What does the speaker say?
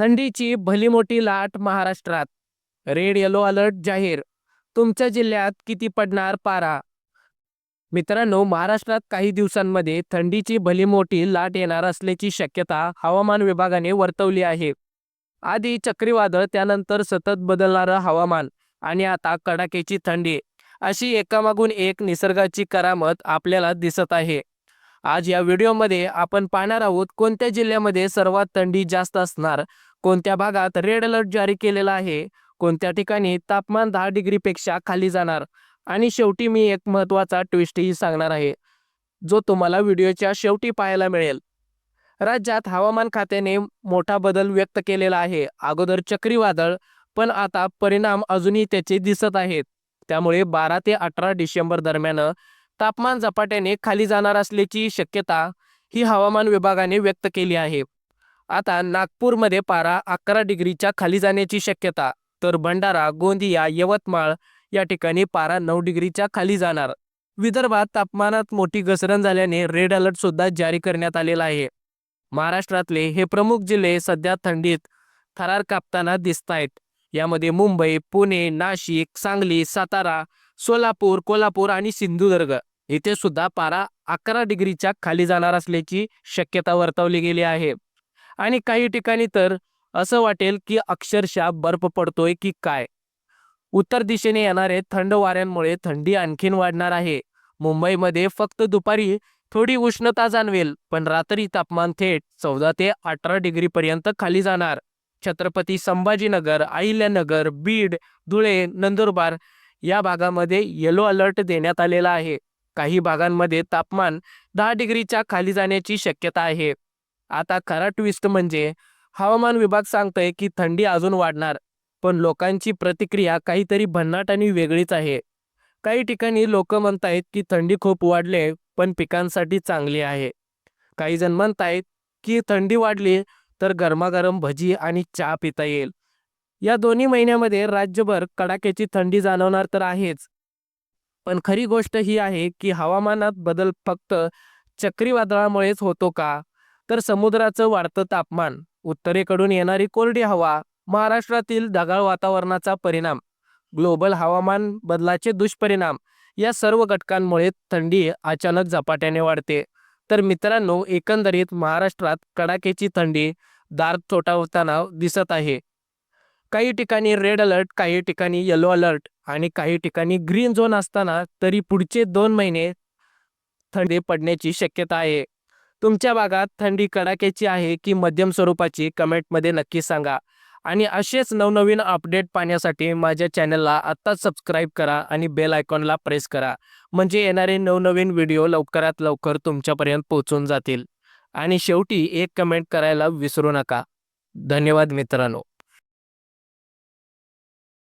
थंडीची भली मोठी लाट महाराष्ट्रात. रेड येलो अलर्ट जाहीर. तुमच्या जिल्ह्यात किती पडणार पारा? मित्रांनो महाराष्ट्रात काही दिवसांमध्ये थंडीची भली मोठी लाट येणार असल्याची शक्यता हवामान विभागाने वर्तवली आहे. आधी चक्रीवादळ त्यानंतर सतत बदलणारं हवामान आणि आता कडाक्याची थंडी. अशी एकामागून एक निसर्गाची करामत आपल्याला दिसत आहे. आज या व्हिडिओमध्ये आपण पाहणार आहोत कोणत्या जिल्ह्यामध्ये सर्वात थंडी जास्त असणार? कोणत्या भागात रेड अलर्ट जारी केलेला आहे? कोणत्या ठिकाणी तापमान दहा डिग्रीपेक्षा खाली जाणार? आणि शेवटी मी एक महत्त्वाचा ट्विस्टही सांगणार आहे जो तुम्हाला व्हिडिओच्या शेवटी पाहायला मिळेल. राज्यात हवामान खात्याने मोठा बदल व्यक्त केलेला आहे. अगोदर चक्रीवादळ पण आता परिणाम अजूनही त्याचे दिसत आहेत. त्यामुळे बारा ते अठरा डिसेंबर दरम्यान तापमान झपाट्याने खाली जाणार असल्याची शक्यता ही हवामान विभागाने व्यक्त केली आहे. आता नागपूरमध्ये पारा अकरा डिग्रीच्या खाली जाण्याची शक्यता तर भंडारा गोंदिया यवतमाळ या ठिकाणी पारा नऊ डिग्रीच्या खाली जाणार. विदर्भात तापमानात मोठी घसरण झाल्याने रेड अलर्ट सुद्धा जारी करण्यात आलेला आहे. महाराष्ट्रातले हे प्रमुख जिल्हे सध्या थंडीत थरार कापताना दिसत आहेत यामध्ये मुंबई पुणे नाशिक सांगली सातारा सोलापूर कोल्हापूर आणि सिंधुदुर्ग इथे सुद्धा पारा अकरा डिग्रीच्या खाली जाणार असल्याची शक्यता वर्तवली गेली आहे. आणि काही ठिकाणी तर असं वाटेल की अक्षरशः बर्फ पडतोय की काय? उत्तर दिशेने येणारे थंड वाऱ्यांमुळे थंडी आणखीन वाढणार आहे. मुंबईमध्ये फक्त दुपारी थोडी उष्णता जाणवेल पण रात्री तापमान थेट चौदा ते अठरा डिग्रीपर्यंत खाली जाणार. छत्रपती संभाजीनगर अहिल्यानगर बीड धुळे नंदुरबार या भागामध्ये येलो अलर्ट देण्यात आलेला आहे. काही भागांमध्ये तापमान दहा डिग्रीच्या खाली जाण्याची शक्यता आहे. आता खरा ट्विस्ट म्हणजे हवामान विभाग सांगतोय की थंडी अजून वाढणार पण लोकांची प्रतिक्रिया काहीतरी भन्नाट आणि वेगळीच आहे. काही ठिकाणी लोक म्हणतायत की थंडी खूप वाढले पण पिकांसाठी चांगली आहे. काही जण म्हणतायत की थंडी वाढली तर गरमागरम भजी आणि चहा पिता येईल. या दोन्ही महिन्यामध्ये राज्यभर कडाक्याची थंडी जाणवणार तर आहेच. पण खरी गोष्ट ही आहे की हवामानात बदल फक्त चक्रीवादळामुळेच होतो का? तर समुद्राचं वाढतं तापमान उत्तरेकडून येणारी कोरडी हवा महाराष्ट्रातील ढगाळ वातावरणाचा परिणाम ग्लोबल हवामान बदलाचे दुष्परिणाम या सर्व घटकांमुळे थंडी अचानक झपाट्याने वाढते. तर मित्रांनो एकंदरीत महाराष्ट्रात कडाक्याची थंडी दार थोटावताना दिसत आहे. काही ठिकाणी रेड अलर्ट काही ठिकाणी येलो अलर्ट आणि काही ठिकाणी ग्रीन झोन असताना तरी पुढचे दोन महिने थंडी पडण्याची शक्यता आहे. तुमच्या भागात थंडी कडाक्याची आहे की मध्यम स्वरूपाची? कमेंटमध्ये नक्की सांगा. आणि असेच नवनवीन अपडेट पाहण्यासाठी माझ्या चॅनलला आत्ताच सबस्क्राईब करा आणि बेल आयकॉनला प्रेस करा. म्हणजे येणारे नवनवीन व्हिडिओ लवकरात लवकर तुमच्यापर्यंत पोहोचून जातील. आणि शेवटी एक कमेंट करायला विसरू नका. धन्यवाद मित्रांनो.